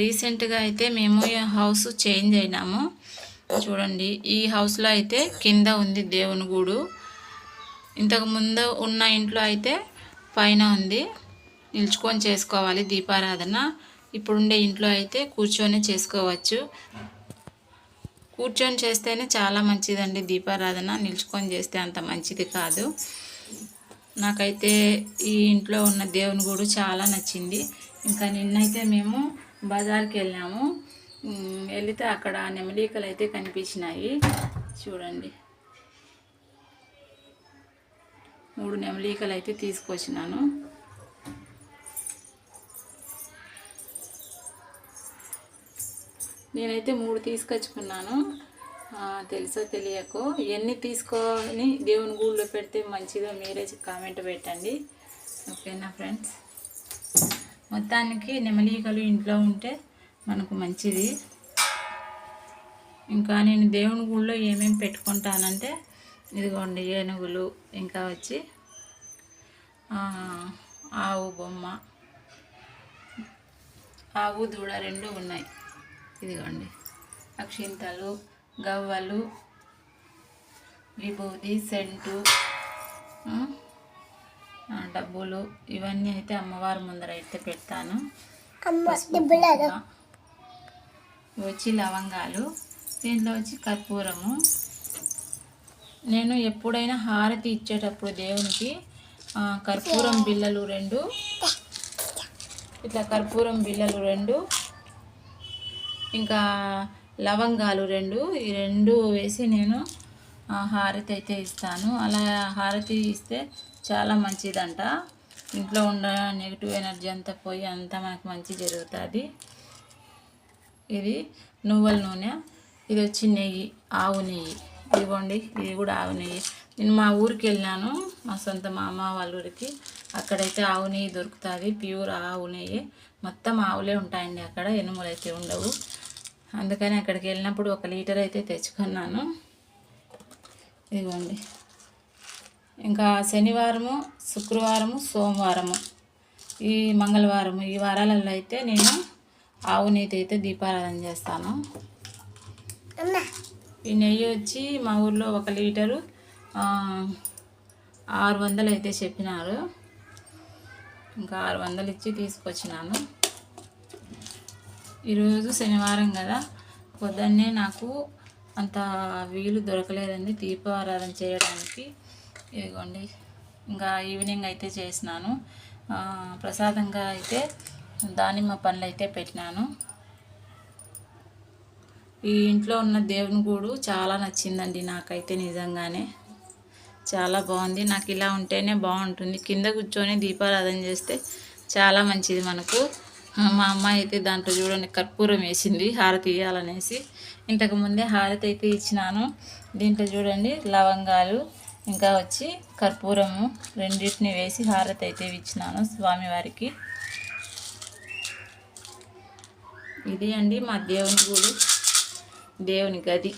రీసెంట్గా అయితే మేము హౌస్ చేంజ్ అయినాము. చూడండి ఈ హౌస్లో అయితే కింద ఉంది దేవుని గూడు. ఇంతకు ముందు ఉన్న ఇంట్లో అయితే పైన ఉంది. నిల్చుకొని చేసుకోవాలి దీపారాధన. ఇప్పుడుండే ఇంట్లో అయితే కూర్చొని చేసుకోవచ్చు. కూర్చొని చేస్తేనే చాలా మంచిదండి దీపారాధన. నిల్చుకొని చేస్తే అంత మంచిది కాదు. నాకైతే ఈ ఇంట్లో ఉన్న దేవుని గుడు చాలా నచ్చింది. ఇంకా నిన్నైతే మేము బజార్కి వెళ్ళాము. వెళితే అక్కడ నెమలికలు అయితే కనిపించినాయి. చూడండి. మూడు నెమలికలు అయితే తీసుకొచ్చినాను. నేనైతే మూడు తీసుకొచ్చుకున్నాను. తెలుసో తెలియకో. ఎన్ని తీసుకొని దేవుని గూళ్ళో పెడితే మంచిదో మీరే కామెంట్ పెట్టండి. ఓకేనా ఫ్రెండ్స్? మొత్తానికి నెమలికలు ఇంట్లో ఉంటే మనకు మంచిది. ఇంకా నేను దేవుని గుళ్ళో ఏమేమి పెట్టుకుంటానంటే ఇదిగోండి ఏనుగులు ఇంకా వచ్చి ఆవు బొమ్మ ఆవు దూడ రెండు ఉన్నాయి. ఇదిగోండి. అక్షింతలు గవ్వలు విభూతి సెంటు డబ్బులు ఇవన్నీ అయితే అమ్మవారి ముందర అయితే పెడతాను. వచ్చి లవంగాలు దీంట్లో వచ్చి కర్పూరము. నేను ఎప్పుడైనా హారతి ఇచ్చేటప్పుడు దేవునికి కర్పూరం బిళ్ళలు రెండు. ఇట్లా కర్పూరం బిళ్ళలు రెండు. ఇంకా లవంగాలు రెండు. ఈ రెండు వేసి నేను హారతి అయితే ఇస్తాను. అలా హారతి ఇస్తే చాలా మంచిదంట. ఇంట్లో ఉన్న నెగిటివ్ ఎనర్జీ అంతా పోయి అంతా మనకు మంచి జరుగుతుంది. ఇది నువ్వుల నూనె ఇది వచ్చి నెయ్యి ఆవు నెయ్యి. ఇదిగోండి ఇది కూడా ఆవు నెయ్యి. నేను మా ఊరికి వెళ్ళాను మా సొంత మామ వాళ్ళ ఊరికి. అక్కడైతే ఆవు నెయ్యి దొరుకుతుంది ప్యూర్ ఆవు నెయ్యి. మొత్తం ఆవులే ఉంటాయండి అక్కడ ఎనుములు అయితే ఉండవు. అందుకని అక్కడికి వెళ్ళినప్పుడు ఒక లీటర్ అయితే తెచ్చుకున్నాను. ఇదిగోండి. ఇంకా శనివారము శుక్రవారము సోమవారము. ఈ మంగళవారము ఈ వారాలలో అయితే నేను ఆవు నెయ్యి అయితే దీపారాధన చేస్తాను. ఈ నెయ్యి వచ్చి మా ఊర్లో ఒక లీటరు ఆరు వందలు అయితే చెప్పినారు. ఇంకా ఆరు వందలు ఇచ్చి తీసుకొచ్చినాను. ఈరోజు శనివారం కదా. పొద్దున్నే నాకు అంత వీలు దొరకలేదండి. దీపారాధన చేయడానికి ఇదిగోండి ఇంకా ఈవినింగ్ అయితే చేసినాను. ప్రసాదంగా అయితే దానిమ్మ పనులు అయితే పెట్టినాను. ఈ ఇంట్లో ఉన్న దేవుని గూడు చాలా నచ్చిందండి నాకైతే నిజంగానే. చాలా బాగుంది. నాకు ఇలా ఉంటేనే బాగుంటుంది. కింద కూర్చొని దీపారాధన చేస్తే చాలా మంచిది మనకు. మా అమ్మాయి అయితే దాంట్లో చూడండి కర్పూరం వేసింది హారతి ఇవ్వాలనేసి ఇంతకు ముందే హారతి అయితే ఇచ్చినాను. దీంట్లో చూడండి లవంగాలు ఇంకా వచ్చి కర్పూరము రెండింటిని వేసి హారతి అయితే ఇచ్చినాను స్వామివారికి. ఇది అండి మా దేవుని గుడి దేవుని గది.